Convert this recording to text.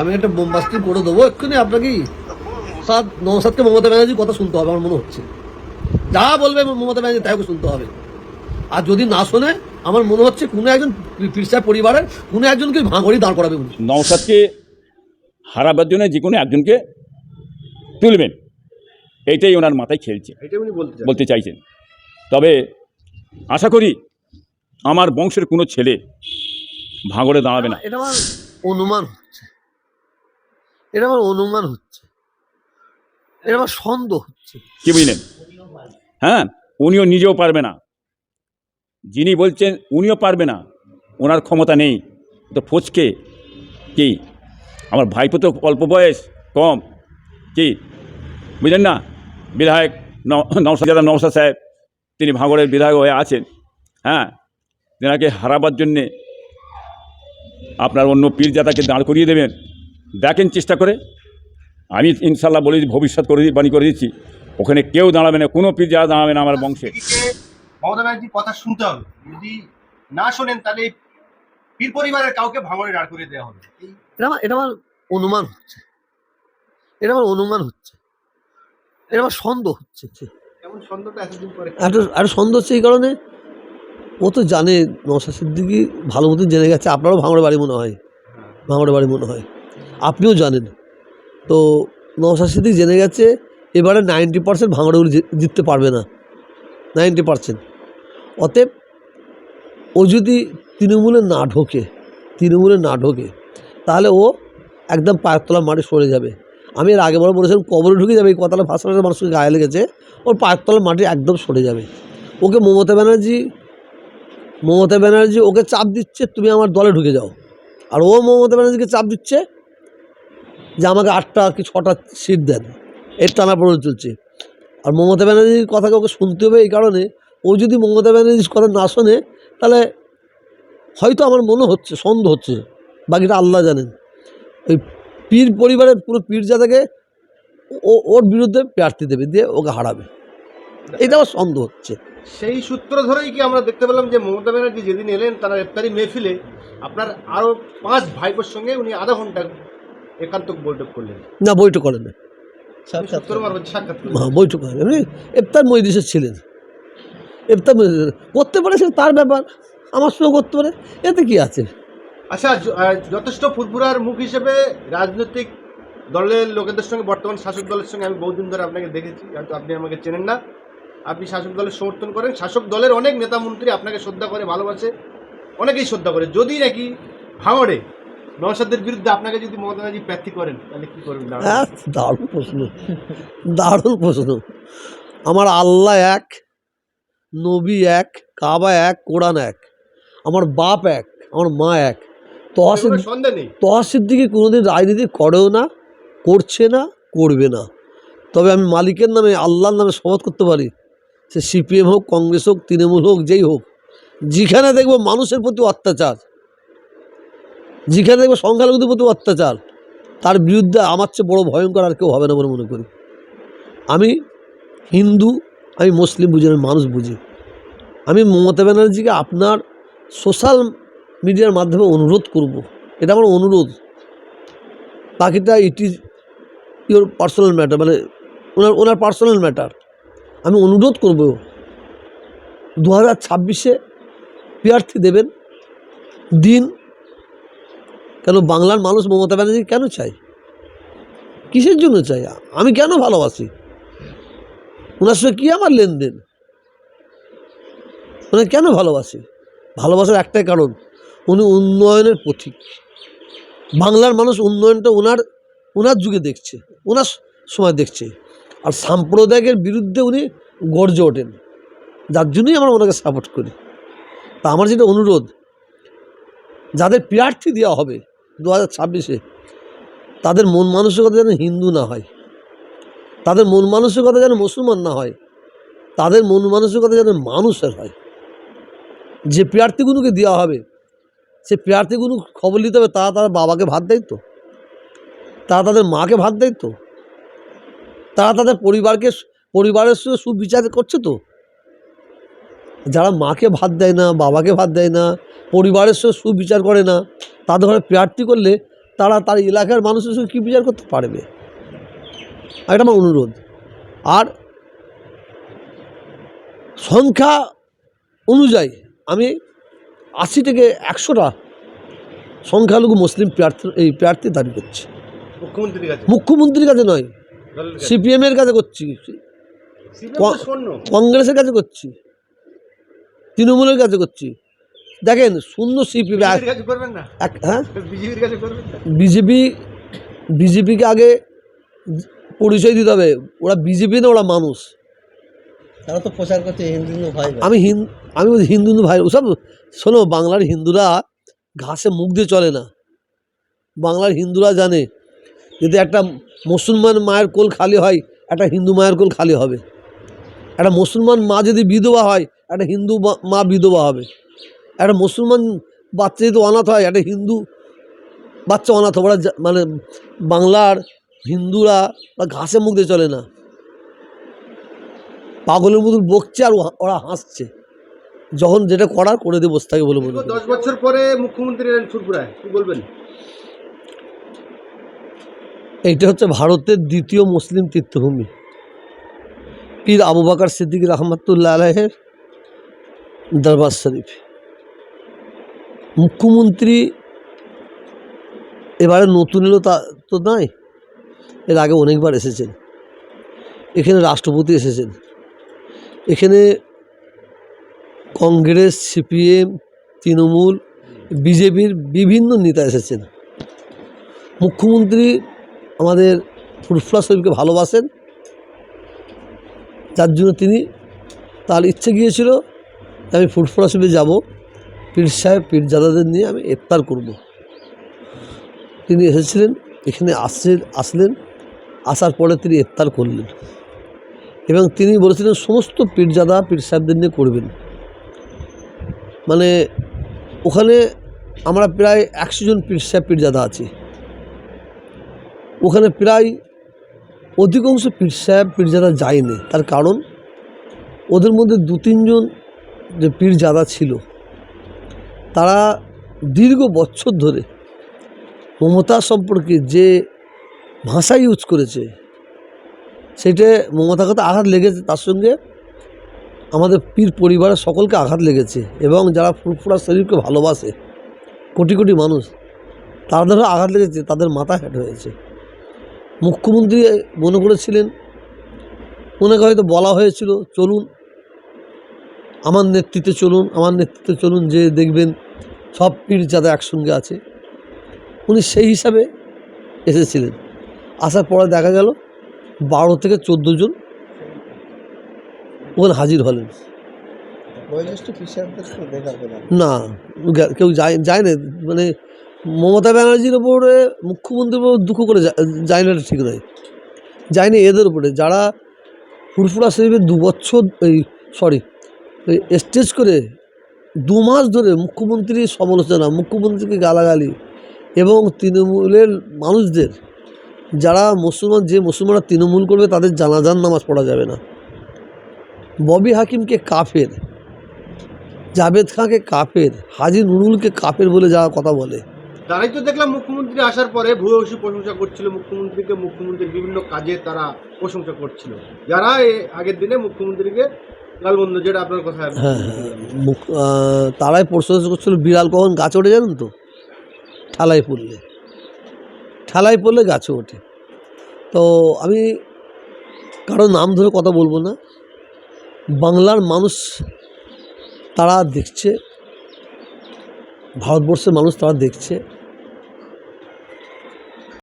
আমি একটা বোমবাস্টিং করে দেবো এক্ষুনি আপনাকে সাদ নৌসাদকে মমতা ব্যানার্জির কথা শুনতে হবে আমার মনে হচ্ছে। যা বলবে মমতা ব্যানার্জি তাই শুনতে হবে। আর যদি না শোনে আমার মনে হচ্ছে কোনো একজন পিরসার পরিবারের কোনো একজনকে ভাঙড়ি দাঁড় করাবে উনি নওশাদকে হারাবার জন্য যে কোনো একজনকে তুলবেন। এইটাই ওনার মাথায় খেলছে। উনি বলতে বলতে চাইছেন। তবে আশা করি আমার বংশের কোনো ছেলে ভাঙড়ে দাঁড়াবে না। এটা আমার অনুমান। এটা আমার অনুমান হচ্ছে। এটা আমার সন্দেহ হচ্ছে। কি বুঝলেন? হ্যাঁ উনিও নিজেও পারবে না। যিনি বলছেন, উনিও পারবে না। ওনার ক্ষমতা নেই। তো ফচকে। কি? আমার ভাইপো তো অল্প বয়স, কম। কি? বুঝলেন না? বিধায়ক নওসাদ নওসাদ সাহেব, তিনি ভাঙড়ের বিধায়ক হয়ে আছেন। হ্যাঁ তেনাকে হারাবার জন্যে আপনার অন্য পীরজাতাকে দাঁড় করিয়ে দেবেন। দেখেন চেষ্টা করে। আমি ইনশাল্লাহ বলে ভবিষ্যৎ করে বাণী করে দিচ্ছি। ওখানে কেউ দাঁড়াবে না কোনো পীর যারা দাঁড়াবে না আমার বংশে। মমতা ব্যানার্জির কথা শুনতে হবে। যদি না শোনেন তাহলে এই পীর পরিবারের কাউকে ভাঙড়ে দাঁড় করে দেওয়া হবে। এটা আমার এটা আমার অনুমান হচ্ছে। এটা আমার অনুমান হচ্ছে। এটা আমার সন্দেহ হচ্ছে। আরও সন্দেহ হচ্ছে এই কারণে। ও তো জানে নশা সিদ্দিকি ভালো মতো জেনে গেছে। আপনারও ভাঙড়ে বাড়ি মনে হয়। ভাঙড়ে বাড়ি মনে হয়। আপনিও জানেন। তো নশা সিদ্দিক জেনে গেছে, এবারে নাইনটি পার্সেন্ট ভাঙড়ে উনি জিততে পারবে না। Ninety percent. অতএব ও যদি তৃণমূলে না ঢোকে, তৃণমূলে না ঢোকে, তাহলে ও একদম পায়ের তলা মাটি সরে যাবে। আমি এর আগে বড় বলেছিলাম, কবরে ঢুকে যাবে, এই কথাটা ভাষাটা মানুষের গায়ে লেগেছে, ওর পায়েরতলা মাটি একদম সরে যাবে। ওকে মমতা ব্যানার্জি মমতা ব্যানার্জি ওকে চাপ দিচ্ছে, তুমি আমার দলে ঢুকে যাও। আর ও মমতা ব্যানার্জিকে চাপ দিচ্ছে যে আমাকে আটটা কি ছটা সিট দেন। এর টানা পড়ে চলছে। আর মমতা ব্যানার্জির কথাকে ওকে শুনতে হবে এই কারণে? ও যদি মমতা ব্যানার্জির কথা না শোনে, তাহলে হয়তো আমার মনে হচ্ছে, সন্দেহ হচ্ছে। বাকিটা আল্লাহ জানেন। ওই পীর পরিবারের পুরো পীর জাতাকে ও, ওর বিরুদ্ধে প্রার্থী দেবে, দিয়ে ওকে হারাবে। এটা আমার সন্দেহ হচ্ছে। সেই সূত্র ধরেই কি আমরা দেখতে পেলাম যে মমতা ব্যানার্জি যেদিন এলেন, তারা ইফতারি মেহফিলে আপনার আরও পাঁচ ভাইপোর সঙ্গে উনি আধা ঘণ্টা একান্ত বৈঠক করলেন। না বৈঠক করেন না। হ্যাঁ, বৈঠক করেন। এমনি ইফতার মজলিসে ছিলেন। ইফতার মজলিসে করতে পারে সেটা তার ব্যাপার। আমার সঙ্গে করতে পারে। এতে কি আছে? আচ্ছা যথেষ্ট ফুরফুরার মুখ হিসেবে রাজনৈতিক দলের লোকেদের সঙ্গে বর্তমান শাসক দলের সঙ্গে আমি বহুদিন ধরে আপনাকে দেখেছি। হয়তো আপনি আমাকে চেনেন না। আপনি শাসক দলের সমর্থন করেন। শাসক দলের অনেক নেতা মন্ত্রী আপনাকে শ্রদ্ধা করে ভালোবাসে। অনেকেই শ্রদ্ধা করে। যদি নাকি ভাঙড়ে নওশাদের বিরুদ্ধে আপনাকে যদি মমতা ব্যানার্জি প্রার্থী করেন তাহলে কি করবেন? হ্যাঁ দারুণ প্রশ্ন। দারুণ প্রশ্ন। আমার আল্লাহ এক নবী এক কাবা এক কোরআন এক। আমার বাপ এক আমার মা এক। কোনো সন্দেহ কোনোদিন রাজনীতি করেও না করছে না করবে না। তবে আমি মালিকের নামে আল্লাহর নামে শপথ করতে পারি সে সিপিএম হোক কংগ্রেস হোক তৃণমূল হোক যেই হোক যেখানে দেখব মানুষের প্রতি অত্যাচার। যেখানে দেখব সংখ্যালঘুদের প্রতি অত্যাচার, তার বিরুদ্ধে আমার চেয়ে বড় ভয়ঙ্কর আর কেউ হবে না বলে মনে করি। আমি হিন্দু, আমি মুসলিম বুঝি, আমি মানুষ বুঝি। আমি মমতা ব্যানার্জিকে আপনার সোশ্যাল মিডিয়ার মাধ্যমে অনুরোধ করব। এটা আমার অনুরোধ। বাকিটা it is your personal matter মানে ওনার ওনার পার্সোনাল ম্যাটার আমি অনুরোধ করব দু হাজার ছাব্বিশে প্রার্থী দেবেন, দিন কেন বাংলার মানুষ মমতা ব্যানার্জি কেন চাই কিসের জন্য চাই আমি কেন ভালোবাসি? ওনার সঙ্গে কী আমার লেনদেন? ওনাকে কেন ভালোবাসি? ভালোবাসার একটাই কারণ, উনি উন্নয়নের পথিক। বাংলার মানুষ উন্নয়নটা ওনার ওনার যুগে দেখছে ওনার সময় দেখছে। আর সাম্প্রদায়িকের বিরুদ্ধে উনি গর্জে ওঠেন। যার জন্যই আমরা ওনাকে সাপোর্ট করি। তা আমার যেটা অনুরোধ, যাদের প্রার্থী দেওয়া হবে দু হাজার ছাব্বিশে, তাদের মন মানসিকতা যেন হিন্দু না হয়, তাদের মন মানসিকতা যেন মুসলমান না হয়, তাদের মন মানসিকতা যেন মানুষের হয়। যে প্রার্থীগুলোকে দেওয়া হবে, সে প্রার্থীগুলো খবর নিতে হবে, তারা তার বাবাকে ভাত দেয় তো? তারা তাদের মাকে ভাত দেয় তো? তারা তাদের পরিবারকে পরিবারের সঙ্গে সুবিচার করছে তো? যারা মাকে ভাত দেয় না, বাবাকে ভাত দেয় না, পরিবারের সঙ্গে সুবিচার করে না তাদের ঘরে প্রার্থী করলে তারা তার এলাকার মানুষের সঙ্গে কী বিচার করতে পারবে? এটা আমার অনুরোধ। আর সংখ্যা অনুযায়ী আমি আশি থেকে একশোটা সংখ্যালঘু মুসলিম প্রার্থী এই প্রার্থী দাবি করছি। মুখ্যমন্ত্রীর কাছে? মুখ্যমন্ত্রীর কাছে নয় সিপিএমের কাছে করছি। কংগ্রেসের কাছে করছি তৃণমূলের কাছে করছি। দেখেন শূন্য সিপিএম বিজেপির কাছে করবেন না? হ্যাঁ? বিজেপি বিজেপিকে আগে পরিচয় দিতে হবে। ওরা বিজেপি না ওরা মানুষ। তারা তো প্রচার করছে হিন্দু হিন্দু ভাই। আমি হিন্দু আমি বলছি হিন্দু হিন্দু ভাই ওসব শোনো বাংলার হিন্দুরা ঘাসে মুখ দিয়ে চলে না। বাংলার হিন্দুরা জানে যদি একটা মুসলমান মায়ের কোল খালি হয় একটা হিন্দু মায়ের কোল খালি হবে। একটা মুসলমান মা যদি বিধবা হয় একটা হিন্দু মা- মা বিধবা হবে। একটা মুসলমান বাচ্চা যদি অনাথ হয় একটা হিন্দু বাচ্চা অনাথ ওরা মানে বাংলার হিন্দুরা ওরা ঘাসে মুখ দিয়ে চলে না। পাগলের মতন বকছে আর ওরা- হাসছে। যখন যেটা করার করে দিয়ে বসে থাকে বলে মনে দশ বছর পরে মুখ্যমন্ত্রী এলেন ফুরফুরায় কি বলবেন? এইটা হচ্ছে ভারতের দ্বিতীয় মুসলিম তীর্থভূমি। পীর আবু বাকার সিদ্দিক রহমতুল্লাহ আলহের দরবার শরীফ। মুখ্যমন্ত্রী এবারে নতুন এলো তা তো নয়, এর আগে অনেকবার এসেছেন। এখানে রাষ্ট্রপতি এসেছেন। এখানে কংগ্রেস, সিপিএম, তৃণমূল, বিজেপির বিভিন্ন নেতা এসেছেন। মুখ্যমন্ত্রী আমাদের ফুরফুরা শরীফকে ভালোবাসেন। যার জন্য তিনি তার ইচ্ছে গিয়েছিল আমি ফুরফুরা শরীফে যাব। পীর সাহেব, পীরজাদাদের নিয়ে আমি ইফতার করব। তিনি এসেছিলেন, এখানে আসছেন আসলেন, আসার পরে তিনি ইফতার করলেন। এবং তিনি বলেছিলেন, সমস্ত পীরজাদা পীর সাহেবদের নিয়ে করবেন। মানে ওখানে আমরা প্রায় একশো জন পীর সাহেব, পীরজাদা আছি। ওখানে প্রায় অধিকাংশ পীর সাহেব, পীরজাদা যায়নি। তার কারণ, ওদের মধ্যে দু তিনজন যে পীরজাদা ছিল তারা দীর্ঘ বছর ধরে মমতা সম্পর্কে যে ভাষা ইউজ করেছে, সেটা মমতার কথা আঘাত লেগেছে, তার সঙ্গে আমাদের পীর পরিবারের সকলকে আঘাত লেগেছে এবং যারা ফুরফুরা শরীরকে ভালোবাসে, কোটি কোটি মানুষ, তাদেরও আঘাত লেগেছে, তাদের মাথা হেঁট হয়েছে। মুখ্যমন্ত্রী মনে করেছিলেন ওনাকে হয়তো বলা হয়েছিল, চলুন, আমার নেতৃত্বে চলুন, আমার নেতৃত্বে চলুন, যে দেখবেন সব পীর যাদের একসঙ্গে আছে। উনি সেই হিসাবে এসেছিলেন। আসার পরে দেখা গেল বারো থেকে চোদ্দ জন ওখানে হাজির হলেন। না কেউ যায় যায় না মানে মমতা ব্যানার্জির ওপরে মুখ্যমন্ত্রীর উপর দুঃখ করে যায় না ঠিক নয়। যায়নি এদের উপরে। যারা ফুরফুরা শরীফের দু বছর এই সরি স্টেজ করে দু মাস ধরে মুখ্যমন্ত্রীর সমালোচনা, মুখ্যমন্ত্রীকে গালাগালি এবং তৃণমূলের মানুষদের, যারা মুসলমান, যে মুসলমানরা তৃণমূল করবে তাদের জানাজান নামাজ পড়া যাবে না। ববি হাকিমকে কাফের, জাভেদ খাঁকে কাফের, হাজি নুরুলকে কাফের বলে যাওয়া কথা বলে। তারাই তো দেখলাম মুখ্যমন্ত্রী আসার পরে ভূয়সী প্রশংসা করছিল মুখ্যমন্ত্রীকে, মুখ্যমন্ত্রীর বিভিন্ন কাজে তারা প্রশংসা করছিল। যারা আগের দিনে মুখ্যমন্ত্রীকে কথা। হ্যাঁ হ্যাঁ মুখ তারাই প্রশংসা করছিল। বিড়াল কখন গাছ ওঠে জানেন তো? ঠালাই পড়লে। ঠালাই পড়লে গাছে ওঠে। তো আমি কারও নাম ধরে কথা বলব না। বাংলার মানুষ তারা দেখছে, ভারতবর্ষের মানুষ তারা দেখছে।